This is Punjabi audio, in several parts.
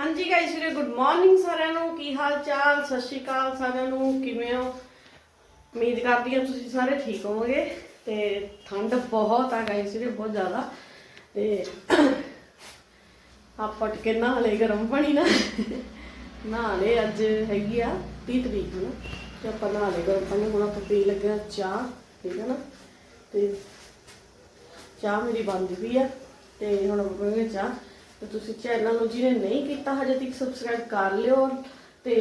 ਹਾਂਜੀ ਗਾਇਸ ਵੀਰੇ ਗੁੱਡ ਮਾਰਨਿੰਗ ਸਾਰਿਆਂ ਨੂੰ। ਕੀ ਹਾਲ ਚਾਲ? ਸਤਿ ਸ਼੍ਰੀ ਅਕਾਲ ਸਾਰਿਆਂ ਨੂੰ। ਕਿਵੇਂ ਹੋ? ਉਮੀਦ ਕਰਦੀ ਹਾਂ ਤੁਸੀਂ ਸਾਰੇ ਠੀਕ ਹੋਵੋਗੇ। ਤੇ ਠੰਡ ਬਹੁਤ ਆ ਗਾਇਸ ਵੀਰੇ, ਬਹੁਤ ਜ਼ਿਆਦਾ। ਤੇ ਆਪਾਂ ਟਕੇ ਨਹਾ ਲਏ, ਗਰਮ ਪਾਣੀ ਨਾ ਨਹਾ ਅੱਜ ਹੈਗੀ ਆ 30 ਤਰੀਕ ਨੂੰ ਤੇ ਆਪਾਂ ਨਹਾ ਲਏ, ਗਰਮ ਪਾਣੀ ਹੁਣ ਆਪਾਂ ਪੀ ਲੱਗੇ ਆ ਚਾਹ, ਠੀਕ ਹੈ ਨਾ? ਤੇ ਚਾਹ ਮੇਰੀ ਬੰਦ ਵੀ ਆ। ਤੇ ਹੁਣ ਆਪਾਂ ਪੀਵਾਂਗੇ ਚਾਹ। ਤੇ ਤੁਸੀਂ ਚੈਨਲ ਨੂੰ ਜਿਹਨੇ ਨਹੀਂ ਕੀਤਾ ਹਜੇ ਤੱਕ ਸਬਸਕ੍ਰਾਈਬ ਕਰ ਲਿਓ ਤੇ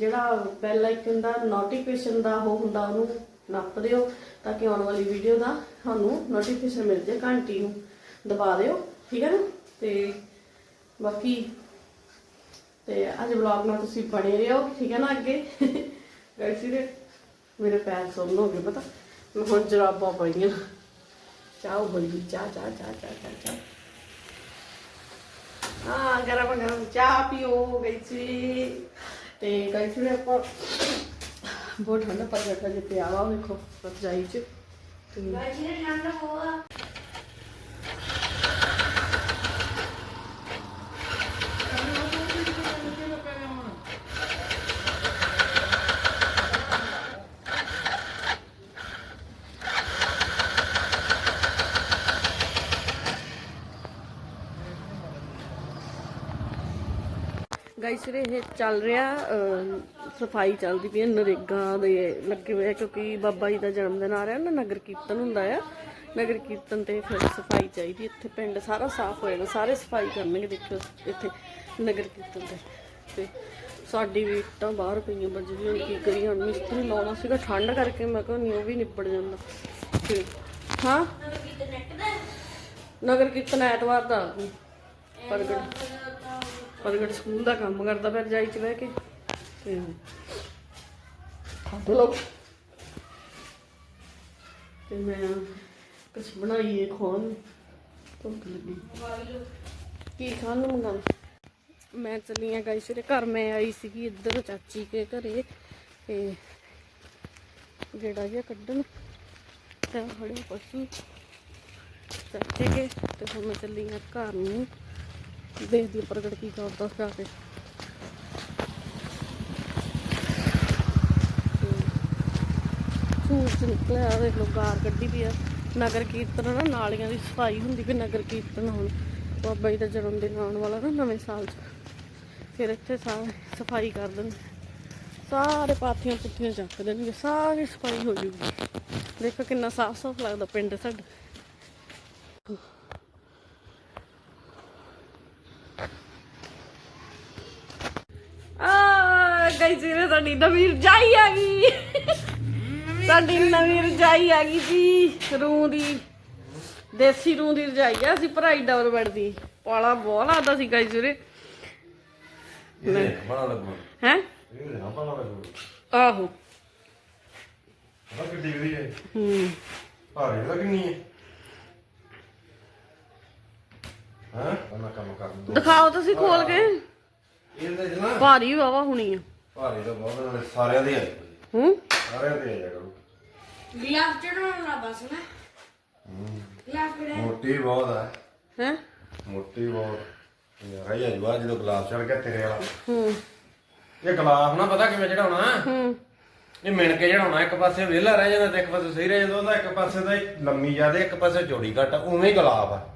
ਜਿਹੜਾ ਬੈਲ ਆਈਕਨ ਦਾ ਨੋਟੀਫਿਕੇਸ਼ਨ ਦਾ ਉਹ ਹੁੰਦਾ ਉਹਨੂੰ ਨੱਪ ਦਿਓ ਤਾਂ ਕਿ ਆਉਣ ਵਾਲੀ ਵੀਡੀਓ ਦਾ ਤੁਹਾਨੂੰ ਨੋਟੀਫਿਕੇਸ਼ਨ ਮਿਲ ਜਾਏ ਘੰਟੀ ਨੂੰ ਦਬਾ ਦਿਓ, ਠੀਕ ਹੈ ਨਾ? ਤੇ ਬਾਕੀ ਤੇ ਅੱਜ ਵਲੌਗ ਨਾਲ ਤੁਸੀਂ ਬਣੇ ਰਹੋ, ਠੀਕ ਹੈ ਨਾ ਅੱਗੇ? ਗਾਇਸ ਵੀਰੇ ਮੇਰੇ ਪੈਰ ਸੁੰਨ ਹੋ ਗਏ, ਪਤਾ? ਮੈਂ ਹੁਣ ਜਰਾਬਾਂ ਪਾਈਆਂ। ਚਾਹ ਬੋਲੀ ਚਾਹ ਚਾਹ ਚਾਹ ਚਾਹ ਚਾਹ ਚਾਹ। ਹਾਂ, ਗਰਮ ਗਰਮ ਚਾਹ ਪੀਓ, ਗਈ ਤੇ ਗਈ ਸੀ ਆਪਾਂ। ਬਹੁਤ ਠੰਡਾ ਪਰ ਬੈਠਾ ਜੇ ਪਿਆ ਵਾ, ਵੇਖੋ, ਰਜਾਈ ਚ। ਤੇ ਗਾਇਸ ਵੀਰੇ, ਇਹ ਚੱਲ ਰਿਹਾ ਸਫ਼ਾਈ ਚੱਲਦੀ ਪਈ ਹੈ, ਨਰੇਗਾ ਦੇ ਲੱਗੇ ਹੋਏ ਆ, ਕਿਉਂਕਿ ਬਾਬਾ ਜੀ ਦਾ ਜਨਮ ਦਿਨ ਆ ਰਿਹਾ ਨਾ, ਨਗਰ ਕੀਰਤਨ ਹੁੰਦਾ ਆ। ਨਗਰ ਕੀਰਤਨ ਤੇ ਫਿਰ ਸਫ਼ਾਈ ਚਾਹੀਦੀ ਇੱਥੇ ਪਿੰਡ ਸਾਰਾ ਸਾਫ਼ ਹੋ ਜਾਣਾ ਸਾਰੇ ਸਫ਼ਾਈ ਕਰਨਗੇ, ਦੇਖਿਓ ਇੱਥੇ ਨਗਰ ਕੀਰਤਨ ਤੇ। ਤੇ ਸਾਡੀ ਵੀ ਇੱਟਾਂ ਬਾਹਰ ਪਈਆਂ ਬੱਜਦੀਆਂ ਹੁਣ ਕੀ ਕਰੀਏ, ਹੁਣ ਮਿਸਤਰੀ ਲਾਉਣਾ ਸੀਗਾ, ਠੰਡ ਕਰਕੇ ਮੈਂ ਕਿਹਾ ਨਹੀਂ, ਉਹ ਵੀ ਨਿਪੜ ਜਾਂਦਾ। ਤੇ ਹਾਂ? ਨਗਰ ਕੀਰਤਨ ਐਤਵਾਰ ਦਾ। ਪ੍ਰਗਟ। ਪ੍ਰਗਟ ਸਕੂਲ ਦਾ ਕੰਮ ਕਰਦਾ ਫਿਰ ਜਾਈ ਚ ਬਹਿ ਕੇ। ਤੇ ਖੱਦ ਲੋ ਤੇ ਮੈਂ ਕੁਝ ਬਣਾਈਏ ਖਾਣ। ਨੂੰ। ਲੱਗੀ। ਕੀ ਖਾਣ ਨੂੰ ਮੰਗਾਂ? ਮੈਂ ਚੱਲੀ ਆ ਗਾਇਸ ਦੇ ਘਰ ਮੈਂ ਆਈ ਸੀਗੀ ਇੱਧਰ ਚਾਚੀ ਕੇ ਘਰੇ। ਤੇ ਜਿਹੜਾ ਜਿਹਾ ਕੱਢਣ। ਤੇ ਖੜੇ ਪਸ਼ੂ ਚਾਚੇ ਕੇ। ਤੇ ਹੁਣ ਮੈਂ ਚੱਲੀ ਆ ਘਰ ਨੂੰ। ਦੇਖਦੀ ਹਾਂ ਪ੍ਰਗਟ ਕੀ ਕਰਦਾ ਜਾ ਕੇ। ਸੂਰਜ ਨਿਕਲਿਆ, ਦੇਖ ਲਓ ਗਾਰ ਕੱਢੀ ਵੀ ਆ। ਨਗਰ ਕੀਰਤਨ ਨਾ, ਨਾਲੀਆਂ ਦੀ ਸਫ਼ਾਈ ਹੁੰਦੀ ਵੀ ਨਗਰ ਕੀਰਤਨ ਹੁਣ। ਬਾਬਾ ਜੀ ਦਾ ਜਨਮ ਦਿਨ ਆਉਣ ਵਾਲਾ ਨਾ ਨਵੇਂ ਸਾਲ 'ਚ। ਫਿਰ ਇੱਥੇ ਸਾਰੇ ਸਫ਼ਾਈ ਕਰ ਦਿੰਦੇ ਸਾਰੇ ਪਾਥੀਆਂ ਪੁੱਥੀਆਂ ਚੱਕ ਦੇਣਗੇ, ਸਾਰੀ ਸਫ਼ਾਈ ਹੋ ਜੂਗੀ। ਦੇਖੋ ਕਿੰਨਾ ਸਾਫ਼ ਸਾਫ਼ ਲੱਗਦਾ ਪਿੰਡ ਸਾਡਾ। ਆ ਗਈ ਜੀ ਨੇ ਸਾਡੀ ਨਵੀਂ ਰਜਾਈ ਆ ਗਈ। ਸਾਡੀ ਨਵੀਂ ਰਜਾਈ। ਆ ਗਈ ਜੀ। ਰੂੰ ਦੀ ਦੇਸੀ ਰੂੰ ਦੀ ਰਜਾਈ ਆ ਅਸੀਂ ਭਰਾਈ ਡਬਲ ਬੈੱਡ ਦੀ। ਪਾਲਾ ਬਹੁਤ ਲੱਗਦਾ ਸੀ ਗਾਈ ਜੁਰੇ ਇਹ ਬੜਾ ਲੱਗੂ ਹੈ? ਇਹ ਨਾ ਬੜਾ ਲੱਗੂ ਆਹੋ। ਹਾਂ ਕਿੱਡੀ ਵਧੀਆ ਹੈ ਹੂੰ। ਭਾਰੀ ਤਾਂ ਕਿੰਨੀ ਹੈ? ਹਾਂ? ਕੰਨਾ ਕੰਮ ਕਰ ਦੋ ਦਿਖਾਓ ਤੁਸੀਂ ਖੋਲ ਕੇ। ਇਹਦੇ ਚ ਨਾ ਭਾਰੀ ਵਾਵਾ ਹੁਣੀ ਆ। ਭਾਰੀ ਤਾਂ ਬਹੁਤ ਨਾਲੇ ਸਾਰਿਆਂ ਦੇ ਆਏ ਹੂੰ? ਸਾਰਿਆਂ ਦੇ ਆਇਆ ਕਰੂ। ਗਿਲਾਸ ਚੜਾਉਣਾ ਬਸ ਨਾ। ਗਿਲਾਸ ਕਿਹੜਾ ਮੋਟੀ ਬਹੁਤ ਹੈ ਹੈ? ਮੋਟੀ ਬਹੁਤ। ਯਾਰ ਇਹ ਅਜਵਾ ਜਦੋਂ ਗਲਾਸ ਚੜ ਗਿਆ ਤੇਰੇ ਵਾਲਾ। ਹੂੰ। ਇਹ ਗਲਾਸ ਨਾ ਪਤਾ ਕਿਵੇਂ ਚੜਾਉਣਾ ਹੂੰ। ਇਹ ਮਿਣ ਕੇ ਚੜਾਉਣਾ ਇੱਕ ਪਾਸੇ ਵਿਹਲਾ ਰਹਿ ਜਾਂਦਾ ਤੇ ਇੱਕ ਪਾਸੇ ਸਹੀ ਰਹਿ ਜਾਂਦਾ ਉਹਦਾ ਇੱਕ ਪਾਸੇ ਦਾ ਲੰਮੀ ਜਿਆਦੇ ਇੱਕ ਪਾਸੇ ਚੌੜੀ ਘੱਟ ਉਵੇਂ ਹੀ ਗੁਲਾਬ ਆ।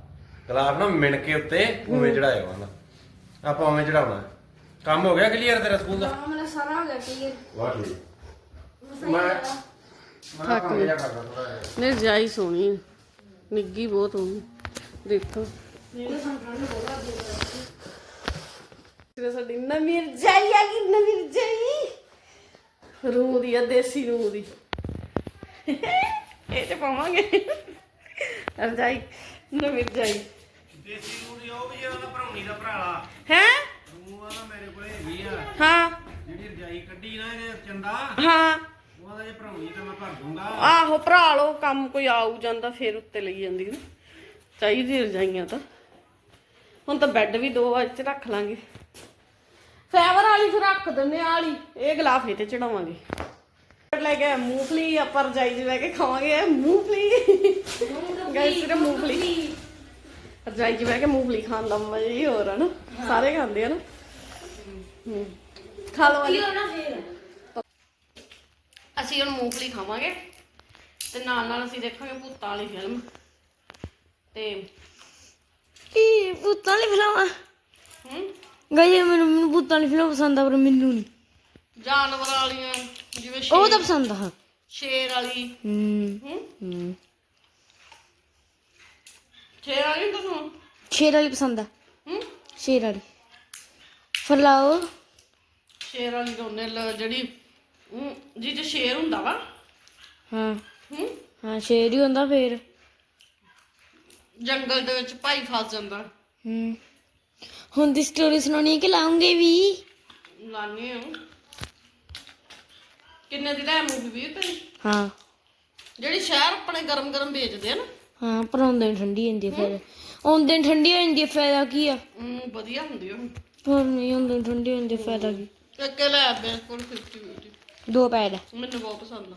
ਗੁਲਾਬ ਨਾ ਮਿਣ ਕੇ ਉੱਤੇ ਉਵੇਂ ਚੜਾਇਆ ਉਹਨਾਂ ਆਪਾਂ ਉਵੇਂ ਚੜਾਉਣਾ ਕੰਮ ਹੋ ਗਿਆ ਕਲੀਅਰ ਤੇਰਾ ਸਕੂਲ ਦਾ? ਹਾਂ ਮੇਰਾ ਸਾਰਾ ਹੋ ਗਿਆ ਕਲੀਅਰ ਵਾਹ ਠੀਕ ਮੈਂ ਮੈਂ ਕੰਮ ਜਿਹਾ ਕਰਦਾ ਥੋੜਾ ਜਿਹਾ। ਨੇ ਰਜਾਈ ਸੋਹਣੀ। ਨਿੱਗੀ ਬਹੁਤ ਹੋਣੀ ਦੇਖੋ। ਤੇ ਸਾਡੀ ਨਵੀਂ ਰਜਾਈ ਆ ਗਈ ਨਵੀਂ ਰਜਾਈ। ਰੂਹ ਦੀ ਆ ਦੇਸੀ ਰੂਹ ਦੀ। ਇਹ ਤੇ ਪਾਵਾਂਗੇ। ਰਜਾਈ ਨਵੀਂ ਰਜਾਈ। ਦੇਸੀ ਨੂੰ ਦੀ ਉਹ ਵੀ ਉਹਦਾ ਭਰਾਉਣੀ ਦਾ ਭਰਾਲਾ ਹੈ? ਨੂੰ ਆ ਮੇਰੇ ਕੋਲੇ ਹੈਗੀ ਆ। ਹਾਂ। ਜਿਹੜੀ ਰਜਾਈ ਕੱਢੀ ਨਾ ਇਹਨੇ ਚੰਦਾ ਹਾਂ। ਉਹਦਾ ਜੇ ਭਰਾਉਣੀ ਤੇ ਮੈਂ ਭਰ ਦੂੰਗਾ। ਆਹੋ ਭਰਾ ਲੋ ਕੰਮ ਕੋਈ ਆਊ ਜਾਂਦਾ ਫੇਰ ਉੱਤੇ ਲਈ ਜਾਂਦੀ ਨਾ। ਚਾਹੀਦੀ ਰਜਾਈਆਂ ਤਾਂ। ਹੁਣ ਤਾਂ ਬੈੱਡ ਵੀ ਦੋ ਅੱਜ ਚ ਰੱਖ ਲਾਂਗੇ। ਫੈਵਰ ਵਾਲੀ ਫਿਰ ਰੱਖ ਦਿੰਨੇ ਵਾਲੀ ਇਹ ਗਲਾਫ ਇਹ ਤੇ ਚੜਾਵਾਂਗੇ ਲੈ ਕੇ ਮੂੰਗਫਲੀ ਆਪਾਂ ਰਜਾਈ 'ਚ ਲੈ ਕੇ ਖਾਵਾਂਗੇ ਇਹ ਮੂੰਗਫਲੀ। ਗਾਇਸ ਇਹ ਮੂੰਗਫਲੀ। ਰਜਾਈ 'ਚ ਬਹਿ ਕੇ ਮੂੰਗਫਲੀ ਖਾਣ ਦਾ ਮਜ਼ਾ ਹੀ ਹੋਰ ਆ ਨਾ। ਸਾਰੇ ਖਾਂਦੇ ਆ ਨਾ। ਹੂੰ ਖਾ ਲਓ ਕੀ ਹੋਣਾ ਫੇਰ? ਅਸੀਂ ਹੁਣ ਮੂੰਗਫਲੀ ਖਾਵਾਂਗੇ ਤੇ ਨਾਲ ਨਾਲ ਅਸੀਂ ਦੇਖਾਂਗੇ ਭੂਤਾਂ ਵਾਲੀ ਫਿਲਮ ਤੇ ਕੀ ਭੂਤਾਂ ਵਾਲੀ ਫਿਲਮ ਹੂੰ? ਗਈ ਮੈਨੂੰ ਮੈਨੂੰ ਭੂਤਾਂ ਵਾਲੀ ਫਿਲਮ ਪਸੰਦ ਆ ਪਰ ਮੈਨੂੰ ਨਹੀਂ ਜਾਨਵਰ ਵਾਲੀਆਂ ਜਿਵੇਂ ਉਹ ਤਾਂ ਪਸੰਦ ਆ। ਸ਼ੇਰ ਵਾਲੀ। ਹੂੰ ਹੂੰ? ਸ਼ੇਰ ਵਾਲੀ ਤਾਂ ਸੁਣ ਸ਼ੇਰ ਵਾਲੀ ਪਸੰਦ ਆ। ਹੂੰ? ਸ਼ੇਰ ਵਾਲੀ। ਫਰਲਾਓ ਸ਼ੇਰ ਵਾਲੀ ਉਹਨੇ ਲ- ਜਿਹੜੀ ਹੂੰ ਜੀ ਚ ਸ਼ੇਰ ਹੁੰਦਾ ਵਾ। ਹਾਂ। ਹੂੰ। ਹਾਂ ਸ਼ੇਰ ਹੀ ਹੁੰਦਾ ਫੇਰ। ਜੰਗਲ ਦੇ ਵਿੱਚ ਭਾਈ ਫਸ ਜਾਂਦਾ। ਹੂੰ। ਹੁਣ ਦੀ ਸਟੋਰੀ ਸੁਣਾਉਣੀ ਹੈ ਕਿ ਲਾਉਂਗੇ ਵੀ? ਲਾਣੇ ਆ ਕਿੰਨੇ ਦੀ ਲੈ ਮੂਵੀ ਵੀ ਤੇ ਹਾਂ। ਜਿਹੜੀ ਸ਼ਹਿਰ ਆਪਣੇ ਗਰਮ ਗਰਮ ਵੇਚਦੇ ਆ ਨਾ। ਹਾਂ ਪਰ ਆਉਂਦੇ ਨੂੰ ਠੰਡੀ ਹੁੰਦੀ ਹੈ ਫਿਰ। ਆਉਂਦੇ ਨੂੰ ਠੰਡੀ ਹੋ ਜਾਂਦੀ ਹੈ ਫਾਇਦਾ ਕੀ ਆ? ਹੂੰ ਵਧੀਆ ਹੁੰਦੀ ਉਹ ਪਰ ਨਹੀਂ ਆਉਂਦੇ ਨੂੰ ਠੰਡੀ ਹੁੰਦੀ ਹੈ, ਫਾਇਦਾ ਕੀ? ਇੱਕ ਲੈ ਬਿਲਕੁਲ 50 50 ਦੋ ਪੈਦਾ ਮੈਨੂੰ ਬਹੁਤ ਪਸੰਦ ਆ।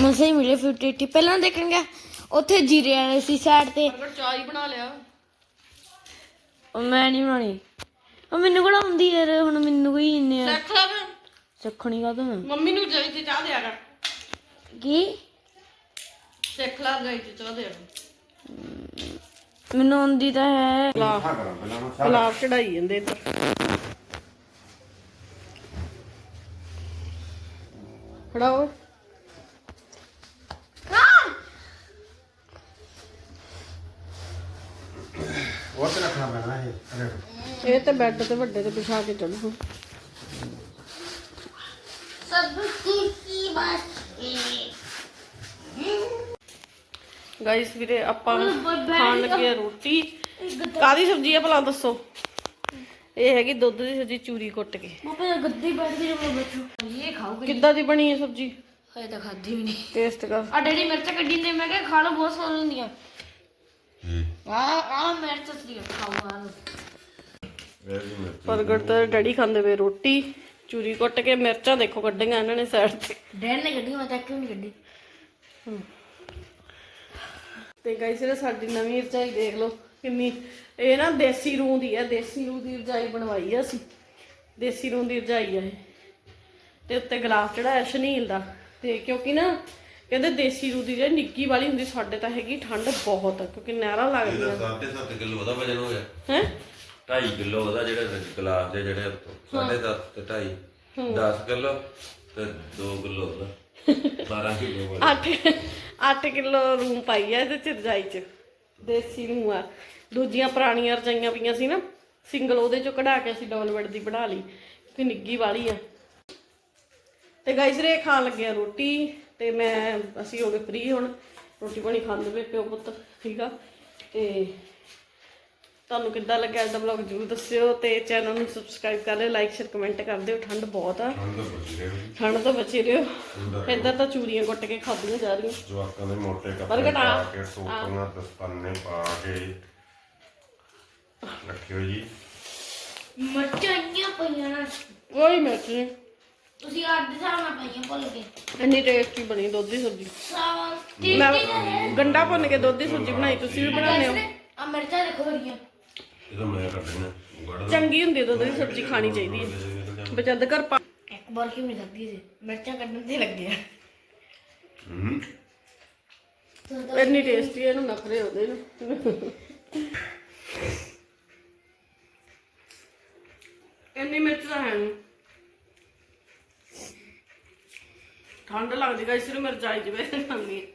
ਮਸੇ ਮਿਲੇ 50 80 ਪਹਿਲਾਂ ਦੇਖਣ ਗਿਆ ਉੱਥੇ ਜੀਰੇ ਵਾਲੇ ਸੀ ਸਾਈਡ ਤੇ। ਅਗਰ ਚਾਹ ਹੀ ਬਣਾ ਲਿਆ। ਉਹ ਮੈਂ ਨਹੀਂ ਬਣਾਉਣੀ। ਉਹ ਮੈਨੂੰ ਕਿਹੜਾ ਆਉਂਦੀ ਯਾਰ ਹੁਣ ਮੈਨੂੰ ਕੋਈ ਇੰਨੇ ਲੈ ਫਿਰ। ਸਿੱਖਣੀ ਕਾ ਤਾਂ। ਮੰਮੀ ਨੂੰ ਜਾਈ ਤੇ ਚਾਹ ਦਿਆ ਕਰ। ਕੀ? ਸਿੱਖ ਲੈ ਜਾਈ ਤੇ ਚਾਹ ਦਿਆ ਕਰ। ਮੈਨੂੰ ਆਉਂਦੀ ਤਾਂ ਹੈ। ਹਾਂ ਕਰਾਂ ਪਹਿਲਾਂ ਮੈਂ ਗੁਲਾਬ ਚੜਾਈ ਜਾਂਦੇ ਇੱਧਰ। ਫੜਾਓ ਉਹ ਤੇ ਰੱਖਣਾ ਪੈਣਾ ਇਹ? ਅਰੇ ਇਹ ਤੇ ਬੈੱਡ ਤੇ ਵੱਡੇ ਤੇ ਵਿਛਾ ਕੇ ਚੜੂ ਸਭ ਕੀ ਬਸ ਗਾਇਸ ਵੀਰੇ ਆਪਾਂ ਖਾਣ ਲੱਗੇ ਆ ਰੋਟੀ। ਕਾਦੀ ਸਬਜ਼ੀ ਆ ਭਲਾ ਦੱਸੋ? ਇਹ ਹੈਗੀ ਦੁੱਧ ਦੀ ਸਬਜ਼ੀ ਚੂਰੀ ਕੁੱਟ ਕੇ। ਮਾਪੇ ਗੱਦੀ ਬੈਠ ਕੇ ਜਦੋਂ ਬੈਠੋ। ਇਹ ਖਾਓਗੇ ਕਿੱਦਾਂ ਦੀ ਬਣੀ ਹੈ ਸਬਜ਼ੀ? ਹਜੇ ਤਾਂ ਖਾਦੀ ਵੀ ਨਹੀਂ। ਟੇਸਟ ਕਰ। ਆ ਡੈਡੀ ਮਿਰਚ ਕੱਢੀ ਨੇ ਮੈਂ ਕਿਹਾ ਖਾ ਲਓ ਬਹੁਤ ਸਵਾਦ ਹੁੰਦੀਆਂ। ਆ ਆ ਮਿਰਚ ਸਰੀ ਖਾਓ ਆ ਵੈਰੀ ਮਿਰਚ ਬਰਗਰ ਤੇ ਡੈਡੀ ਖਾਂਦੇ ਵੇ ਰੋਟੀ ਚੂਰੀ ਕੁੱਟ ਕੇ ਮਿਰਚਾਂ ਦੇਖੋ ਕੱਢੀਆਂ ਇਹਨਾਂ ਨੇ ਸਾਈਡ ਤੇ। ਡੈਡ ਨੇ ਕੱਢੀ ਮੈਂ ਤਾਂ ਕਿਉਂ ਨਹੀਂ ਕੱਢੀ। ਤੇ ਗਾਇਸ ਇਹ ਸਾਡੀ ਨਵੀਂ ਰਜਾਈ ਦੇਖ ਲਓ। ਕਿੰਨੀ ਇਹ ਨਾ ਦੇਸੀ ਰੂੰ ਦੀ ਹੈ ਦੇਸੀ ਰੂੰ ਦੀ ਰਜਾਈ ਬਣਵਾਈ ਆ ਅਸੀਂ। ਦੇਸੀ ਰੂੰ ਦੀ ਰਜਾਈ ਆ ਇਹ। ਤੇ ਉੱਤੇ ਗਲਾਸ ਚੜਾਇਆ ਸ਼ਨੀਲ ਦਾ। ਤੇ ਕਿਉਂਕਿ ਨਾ ਕਹਿੰਦੇ ਦੇਸੀ ਰੂੰ ਦੀ ਜਿਹੜੀ ਨਿੱਗੀ ਵਾਲੀ ਹੁੰਦੀ ਸਾਡੇ ਤਾਂ ਹੈਗੀ ਠੰਡ ਬਹੁਤ ਕਿਉਂਕਿ ਨਹਿਰਾਂ ਲੱਗਦੀਆਂ। ਇਹਦਾ 7.5 ਕਿਲੋ ਉਹਦਾ ਵਜਨ ਹੋ ਗਿਆ ਹੈ? 2.5 ਕਿਲੋ ਉਹਦਾ ਜਿਹੜਾ ਗਲਾਸ ਦੇ ਜਿਹੜੇ 7.5 ਤੇ 2.5 10 ਕਿਲੋ ਤੇ 2 ਕਿਲੋ ਉਹਦਾ। 12 ਕਿਲੋ ਵਾਲਾ। 8 8 ਕਿਲੋ ਰੂਮ ਪਾਈ ਆ ਇਹਦੇ ਚ ਰਜਾਈ ਚ। ਦੇਸੀ ਨੂੰ ਆ। ਦੂਜੀਆਂ ਪੁਰਾਣੀਆਂ ਰਜਾਈਆਂ ਪਈਆਂ ਸੀ ਨਾ ਸਿੰਗਲ ਉਹਦੇ ਚੋਂ ਕਢਾ ਕੇ ਅਸੀਂ ਡਬਲ ਬੈੱਡ ਦੀ ਬਣਾ ਲਈ। ਕਿ ਨਿੱਗੀ ਵਾਲੀ ਆ। ਤੇ ਗਾਇਸ ਰੇ ਖਾਣ ਲੱਗੇ ਆ ਰੋਟੀ, ਤੇ ਮੈਂ, ਅਸੀਂ ਹੋ ਗਏ ਫ੍ਰੀ ਹੁਣ। ਰੋਟੀ ਪਾਣੀ ਖਾਂਦੇ ਪਏ ਪਿਓ ਪੁੱਤ, ਠੀਕ ਆ? ਤੇ ਤੁਹਾਨੂੰ ਕਿੱਦਾਂ ਲੱਗਿਆ ਅੱਜ ਦਾ ਵਲੌਗ ਜਰੂਰ ਦੱਸਿਓ ਤੇ ਚੈਨਲ ਨੂੰ ਸਬਸਕ੍ਰਾਈਬ ਕਰ ਲਿਓ ਲਾਈਕ ਸ਼ੇਅਰ ਕਮੈਂਟ ਕਰ ਦਿਓ। ਠੰਡ ਬਹੁਤ ਆ। ਠੰਡ ਬਚੀ ਰਹੇ ਠੰਡ ਤੋਂ ਬਚੇ ਰਹੋ। ਇੱਧਰ ਤਾਂ ਚੂਰੀਆਂ ਕੁੱਟ ਕੇ ਖਾਧੀਆਂ ਜਾ ਰਹੀਆਂ। ਜਵਾਕਾਂ ਦੇ ਮੋਟੇ ਕੱਪੜੇ। ਪਾ ਕੇ ਟੋਪੀਆਂ ਦਸਤਾਨੇ ਪਾ ਕੇ। ਰੱਖਿਓ ਜੀ। ਮਿਰਚਾਂ ਇੰਨੀਆਂ ਪਈਆਂ ਨਾ। ਕੋਈ ਮਿਰਚ। ਨਹੀਂ ਤੁਸੀਂ ਅੱਧ ਨਾਲ ਪਾਈਆਂ ਭੁੱਲ ਕੇ ਇੰਨੀ ਟੇਸਟੀ ਬਣੀ ਦੁੱਧ ਦੀ ਸਬਜ਼ੀ। ਮੈਂ ਗੰਡਾ ਭੁੰਨ ਕੇ ਦੁੱਧ ਦੀ ਸਬਜ਼ੀ ਬਣਾਈ ਤੁਸੀਂ ਵੀ ਬਣਾਉਂਦੇ ਹੋ? ਆ ਮਿਰਚਾਂ ਦੇਖੋ ਬੜੀਆਂ। ਮੈਂ ਚੰਗੀ ਹੁੰਦੀ ਹੈ ਦੁੱਧ ਦੀ ਸਬਜ਼ੀ ਖਾਣੀ ਚਾਹੀਦੀ ਹੈ। ਬਚਦ ਘਰ ਪਾ ਇੱਕ ਵਾਰ ਕਿਉਂ ਨਹੀਂ ਲੱਗਦੀ ਸੀ ਮਿਰਚਾਂ ਕੱਢਣ ਤੇ ਲੱਗੇ ਆ ਹੂੰ। ਇੰਨੀ ਟੇਸਟੀ ਇਹਨੂੰ ਨਖਰੇ ਉਹਦੇ ਨੂੰ। ਇੰਨੀ ਮਿਰਚ ਤਾਂ ਹੈ ਨਹੀਂ ਠੰਡ ਲੱਗਦੀ ਗਈ ਸਿਰ ਮਿਰਚ ਆਈ ਜਵੇ ਖਾਂਦੀ ਹੈ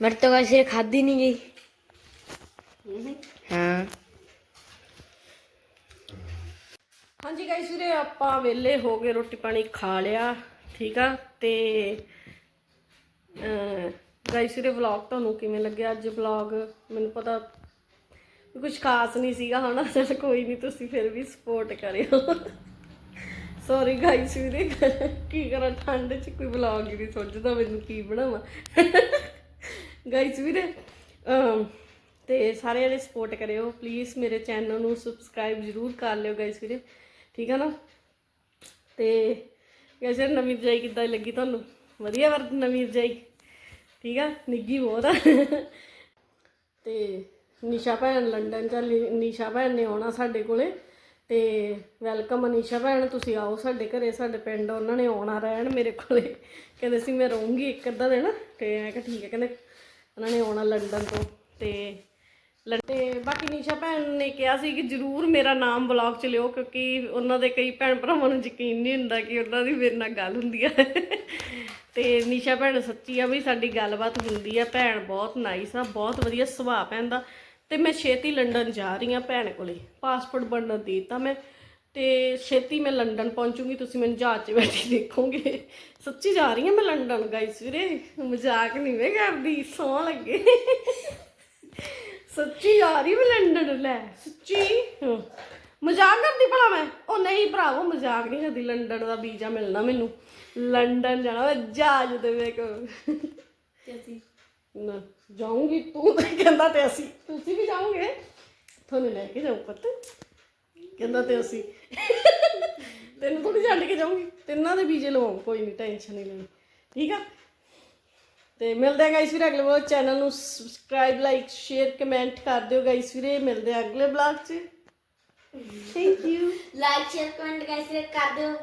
ਮੇਰੇ ਤੋਂ ਵੈਸੇ ਖਾਦੀ ਨਹੀਂ ਗਈ। ਹੂੰ ਹਾਂ ਹਾਂਜੀ ਗਾਇਸ ਵੀਰੇ ਆਪਾਂ ਵਿਹਲੇ ਹੋ ਗਏ ਰੋਟੀ ਪਾਣੀ ਖਾ ਲਿਆ ਠੀਕ ਆ? ਤੇ ਗਾਇਸ ਵੀਰੇ ਵਲੌਗ ਤੁਹਾਨੂੰ ਕਿਵੇਂ ਲੱਗਿਆ ਅੱਜ ਵਲੌਗ ਮੈਨੂੰ ਪਤਾ ਕੁਝ ਖਾਸ ਨਹੀਂ ਸੀਗਾ ਹਨਾ? ਚਲ ਕੋਈ ਨਹੀਂ ਤੁਸੀਂ ਫਿਰ ਵੀ ਸਪੋਰਟ ਕਰਿਓ। ਸੌਰੀ ਗਾਇਸ ਵੀਰੇ ਕੀ ਕਰਾਂ ਠੰਡ 'ਚ ਕੋਈ ਵਲੌਗ ਹੀ ਨਹੀਂ ਸੋਚਦਾ ਮੈਨੂੰ ਕੀ ਬਣਾਵਾਂ? ਗਾਇਸ ਵੀਰੇ ਅਮ, ਤੇ ਸਾਰੇ ਜਣੇ ਸਪੋਰਟ ਕਰਿਓ ਪਲੀਜ਼ ਮੇਰੇ ਚੈਨਲ ਨੂੰ ਸਬਸਕ੍ਰਾਈਬ ਜ਼ਰੂਰ ਕਰ ਲਿਓ ਗਾਇਸ ਵੀਰੇ। ਠੀਕ ਆ ਨਾ? ਤੇ ਗਾਇਸ ਵੀਰੇ ਨਵੀਂ ਰਜਾਈ ਕਿੱਦਾਂ ਦੀ ਲੱਗੀ ਤੁਹਾਨੂੰ? ਵਧੀਆ ਵਰ ਨਵੀਂ ਰਜਾਈ। ਠੀਕ ਆ? ਨਿੱਗੀ ਬਹੁਤ ਆ। ਤੇ ਨਿਸ਼ਾ ਭੈਣ ਲੰਡਨ ਚ ਨਿਸ਼ਾ ਭੈਣ ਨੇ ਆਉਣਾ ਸਾਡੇ ਕੋਲੇ। ਤੇ ਵੈਲਕਮ ਅਨੀਸ਼ਾ ਭੈਣ, ਤੁਸੀਂ ਆਓ ਸਾਡੇ ਘਰੇ। ਸਾਡੇ ਪਿੰਡ ਉਹਨਾਂ ਨੇ ਆਉਣਾ ਰਹਿਣ ਮੇਰੇ ਕੋਲੇ। ਕਹਿੰਦੇ ਸੀ ਮੈਂ ਰਹੂੰਗੀ ਇੱਕ ਅੱਧਾ ਦਿਨ। ਤੇ ਮੈਂ ਕਿਹਾ ਠੀਕ ਹੈ ਕਹਿੰਦੇ ਉਹਨਾਂ ਨੇ ਆਉਣਾ ਲੰਡਨ ਤੋਂ। ਤੇ ਤੇ ਬਾਕੀ ਨੀਸ਼ਾ ਭੈਣ ਨੇ ਕਿਹਾ ਸੀ ਕਿ ਜਰੂਰ ਮੇਰਾ ਨਾਮ ਬਲੌਗ ਚ ਲਿਓ ਕਿਉਂਕਿ ਉਹਨਾਂ ਦੇ ਕਈ ਭੈਣ ਭਰਾਵਾਂ ਨੂੰ ਯਕੀਨ ਨਹੀਂ ਹੁੰਦਾ ਕਿ ਉਹਨਾਂ ਦੀ ਮੇਰੇ ਨਾਲ ਗੱਲ ਹੁੰਦੀ ਆ। ਤੇ ਨੀਸ਼ਾ ਭੈਣ ਸੱਚੀ ਆ ਵੀ ਸਾਡੀ ਗੱਲਬਾਤ ਹੁੰਦੀ ਆ। ਭੈਣ ਬਹੁਤ ਨਾਈਸ ਆ, ਬਹੁਤ ਵਧੀਆ ਸੁਭਾਅ ਭੈਣ ਦਾ। ਤੇ ਮੈਂ ਛੇਤੀ ਲੰਡਨ ਜਾ ਰਹੀ ਆ ਭੈਣ ਕੋਲੇ। ਪਾਸਪੋਰਟ ਬਣਨ ਦੇ ਦਿੱਤਾ ਮੈਂ ਤੇ ਛੇਤੀ ਮੈਂ ਲੰਡਨ ਪਹੁੰਚੂਗੀ, ਤੁਸੀਂ ਮੈਨੂੰ ਜਹਾਜ਼ 'ਚ ਬੈਠੀ ਦੇਖੋਗੇ। ਸੱਚੀ ਜਾ ਰਹੀ ਆ ਮੈਂ ਲੰਡਨ ਗਾਈਸ ਵੀਰੇ। ਮਜ਼ਾਕ ਨਹੀਂ ਮੈਂ ਕਰਦੀ ਸੌ ਲੱਗੇ। ਸੱਚੀ ਜਾ ਰਹੀ ਮੈਂ ਲੰਡਨ ਲੈ। ਸੱਚੀ। ਮਜ਼ਾਕ ਕਰਦੀ ਭਲਾ ਮੈਂ? ਉਹ ਨਹੀਂ ਭਰਾਵੋ ਮਜ਼ਾਕ ਨਹੀਂ ਕਰਦੀ। ਲੰਡਨ ਦਾ ਵੀਜ਼ਾ ਮਿਲਣਾ ਮੈਨੂੰ। ਲੰਡਨ ਜਾਣਾ ਮੈਂ ਜਹਾਜ਼ ਦੇ ਵੇਖ ਤੇ ਅਸੀਂ? ਨਾ ਜਾਊਂਗੀ ਤੂੰ ਤਾਂ ਕਹਿੰਦਾ ਤੇ ਅਸੀਂ। ਤੁਸੀਂ ਵੀ ਜਾਓਗੇ? ਤੁਹਾਨੂੰ ਲੈ ਕੇ ਜਾਊ ਪੁੱਤ। ਕਹਿੰਦਾ ਤੇ ਅਸੀਂ। ਤੈਨੂੰ ਥੋੜੀ ਛੱਡ ਕੇ ਜਾਊਂਗੀ। ਤਿੰਨਾਂ ਦੇ ਵੀਜ਼ੇ ਲਵਾਉਂ ਕੋਈ ਨਹੀਂ ਟੈਨਸ਼ਨ ਨਹੀਂ ਲੈਣੀ। ਠੀਕ ਆ? ਤੇ ਮਿਲਦੇ ਆ ਗਾਈਸ ਵੀਰੇ ਅਗਲੇ ਵਲੌਗ ਚੈਨਲ ਨੂੰ ਸਬਸਕ੍ਰਾਈਬ ਲਾਈਕ ਸ਼ੇਅਰ ਕਮੈਂਟ ਕਰ ਦਿਓ ਗਾਈਸ ਵੀਰੇ। ਮਿਲਦੇ ਆ ਅਗਲੇ ਵਲੌਗ 'ਚ। Thank you like share comment guys ਕਰ ਦਿਓ।